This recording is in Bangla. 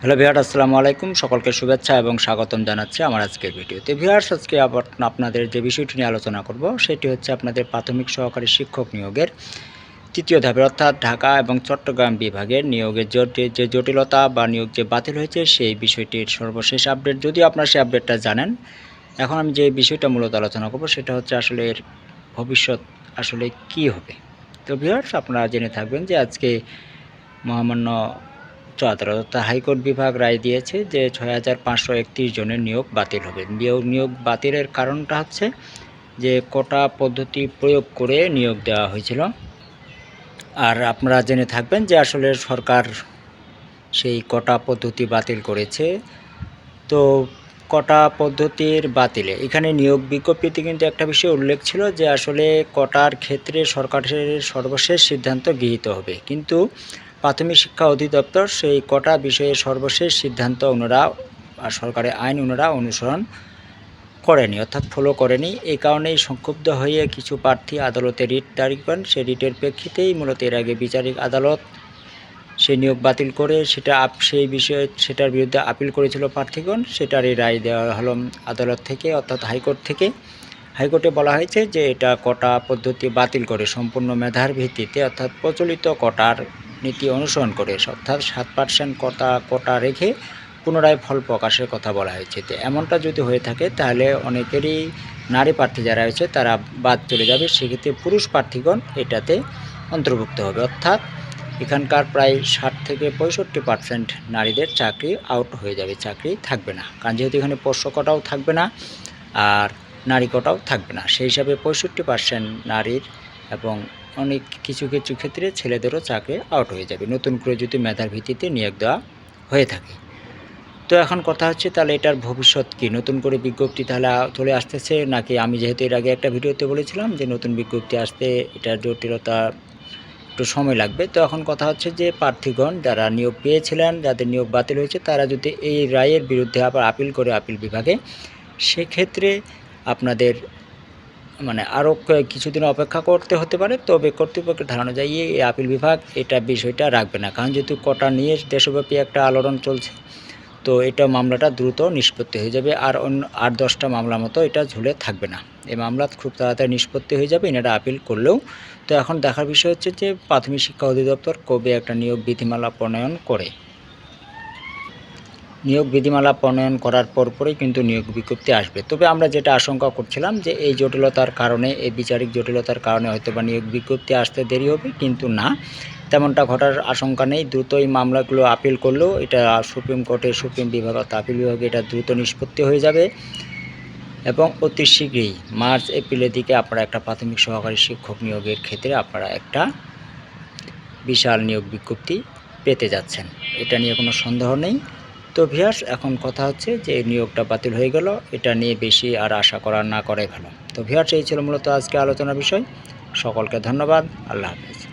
হ্যালো ভিয়ার আসসালামু আলাইকুম। সকলকে শুভেচ্ছা এবং স্বাগতম জানাচ্ছি আমার আজকের ভিডিওতে। ভিয়ার্স, আজকে আপনাদের যে বিষয়টি নিয়ে আলোচনা করব, সেটি হচ্ছে আপনাদের প্রাথমিক সহকারী শিক্ষক নিয়োগের তৃতীয় ধাপের, অর্থাৎ ঢাকা এবং চট্টগ্রাম বিভাগের নিয়োগের যে জটিলতা বা নিয়োগ যে বাতিল হয়েছে, সেই বিষয়টির সর্বশেষ আপডেট। যদিও আপনারা সেই আপডেটটা জানেন, এখন আমি যে বিষয়টা মূলত আলোচনা করব, সেটা হচ্ছে আসলে এর ভবিষ্যৎ আসলে কি হবে? তো ভিউয়ার্স আপনারা জেনে থাকবেন যে আজকে মহামান্য অর্থাৎ হাইকোর্ট বিভাগ রায় দিয়েছে যে ছয় হাজার পাঁচশো একত্রিশ জনের নিয়োগ বাতিল হবে। নিয়োগ নিয়োগ বাতিলের কারণটা হচ্ছে যে কোটা পদ্ধতি প্রয়োগ করে নিয়োগ দেওয়া হয়েছিল। আর আপনারা জেনে থাকবেন যে আসলে সরকার সেই কোটা পদ্ধতি বাতিল করেছে। তো কোটা পদ্ধতির বাতিলে? এখানে নিয়োগ বিজ্ঞপ্তিতে কিন্তু একটা বিষয় উল্লেখ ছিল যে আসলে কটার ক্ষেত্রে সরকারের সর্বশেষ সিদ্ধান্ত গৃহীত হবে। কিন্তু প্রাথমিক শিক্ষা অধিদপ্তর সেই কটা বিষয়ে সর্বশেষ সিদ্ধান্ত ওনারা আর সরকারের আইন ওনারা অনুসরণ করেনি, অর্থাৎ ফলো করেনি। এই কারণেই সংক্ষুব্ধ হয়ে কিছু প্রার্থী আদালতে রিট দাঁড়ি করেন। সেই রিটের প্রেক্ষিতেই মূলত এর আগে বিচারিক আদালত সেই নিয়োগ বাতিল করে সেটা আপ, সেই বিষয়ে সেটার বিরুদ্ধে আপিল করেছিল প্রার্থীগণ সেটারই রায় দেওয়া হলো আদালত থেকে, অর্থাৎ হাইকোর্ট থেকে। হাইকোর্টে বলা হয়েছে যে এটা কটা পদ্ধতি বাতিল করে, সম্পূর্ণ মেধার ভিত্তিতে, অর্থাৎ প্রচলিত কটার নীতি অনুসরণ করে, অর্থাৎ সাত পার্সেন্ট কটা কটা রেখে পুনরায় ফল প্রকাশের কথা বলা হয়েছে। তো এমনটা যদি হয়ে থাকে, তাহলে অনেকেরই নারী প্রার্থী যারা রয়েছে, তারা বাদ চলে যাবে। সেক্ষেত্রে পুরুষ প্রার্থীগণ এটাতে অন্তর্ভুক্ত হবে। অর্থাৎ এখানকার প্রায় ষাট থেকে পঁয়ষট্টি পার্সেন্ট নারীদের চাকরি আউট হয়ে যাবে, চাকরি থাকবে না। কারণ যেহেতু এখানে পোষ্য কোটাও থাকবে না আর নারী কটাও থাকবে না, সেই হিসাবে পঁয়ষট্টি পার্সেন্ট নারীর এবং অনেক কিছু কিছু ক্ষেত্রে ছেলেদেরও চাকরি আউট হয়ে যাবে। নতুন করে যদি মেধার ভিত্তিতে নিয়োগ দেওয়া হয়ে থাকে। তো এখন কথা হচ্ছে তাহলে এটার ভবিষ্যৎ কি? নতুন করে বিজ্ঞপ্তি তাহলে চলে আসতেছে নাকি? আমি যেহেতু এর আগে একটা ভিডিওতে বলেছিলাম যে নতুন বিজ্ঞপ্তি আসতে এটার জটিলতা একটু সময় লাগবে। তো এখন কথা হচ্ছে যে, প্রার্থীগণ যারা নিয়োগ পেয়েছিলেন, যাদের নিয়োগ বাতিল হয়েছে, তারা যদি এই রায়ের বিরুদ্ধে আবার আপিল করে আপিল বিভাগে, সেক্ষেত্রে আপনাদের মানে আরও কিছুদিন অপেক্ষা করতে হতে পারে। তবে কর্তৃপক্ষের ধারণা যাই এই আপিল বিভাগ এটা বিষয়টা রাখবে না। কারণ যেহেতু কটা নিয়ে দেশব্যাপী একটা আলোড়ন চলছে তো এটা মামলাটা দ্রুত নিষ্পত্তি হয়ে যাবে আর অন্য আট দশটা মামলা মতো এটা ঝুলে থাকবে না। এই মামলা খুব তাড়াতাড়ি নিষ্পত্তি হয়ে যাবে, এনারা আপিল করলেও। তো এখন দেখার বিষয় হচ্ছে যে প্রাথমিক শিক্ষা অধিদপ্তর কবে একটা নিয়োগ বিধিমালা প্রণয়ন করে। নিয়োগ বিধিমালা প্রণয়ন করার পরপরই কিন্তু নিয়োগ বিজ্ঞপ্তি আসবে। তবে আমরা যেটা আশঙ্কা করছিলাম যে এই জটিলতার কারণে, এই বিচারিক জটিলতার কারণে হয়তো বা নিয়োগ বিজ্ঞপ্তি আসতে দেরি হবে, কিন্তু না। তেমনটা ঘটার আশঙ্কা নেই। দ্রুত এই মামলাগুলো আপিল করলেও এটা সুপ্রিম কোর্টে সুপ্রিম বিভাগ অর্থাৎ আপিল বিভাগে এটা দ্রুত নিষ্পত্তি হয়ে যাবে এবং অতি শীঘ্রই মার্চ, এপ্রিলের দিকে আপনারা একটা প্রাথমিক সহকারী শিক্ষক নিয়োগের ক্ষেত্রে আপনারা একটা বিশাল নিয়োগ বিজ্ঞপ্তি পেতে যাচ্ছেন। এটা নিয়ে কোনো সন্দেহ নেই। তো ভিয়াস এখন কথা হচ্ছে যে নিয়োগটা বাতিল হয়ে গেল, এটা নিয়ে বেশি আর আশা করা না করে ভালো। তো ভিয়াস এই ছিল মূলত আজকে আলোচনার বিষয়। সকলকে ধন্যবাদ। আল্লাহ হাফেজ।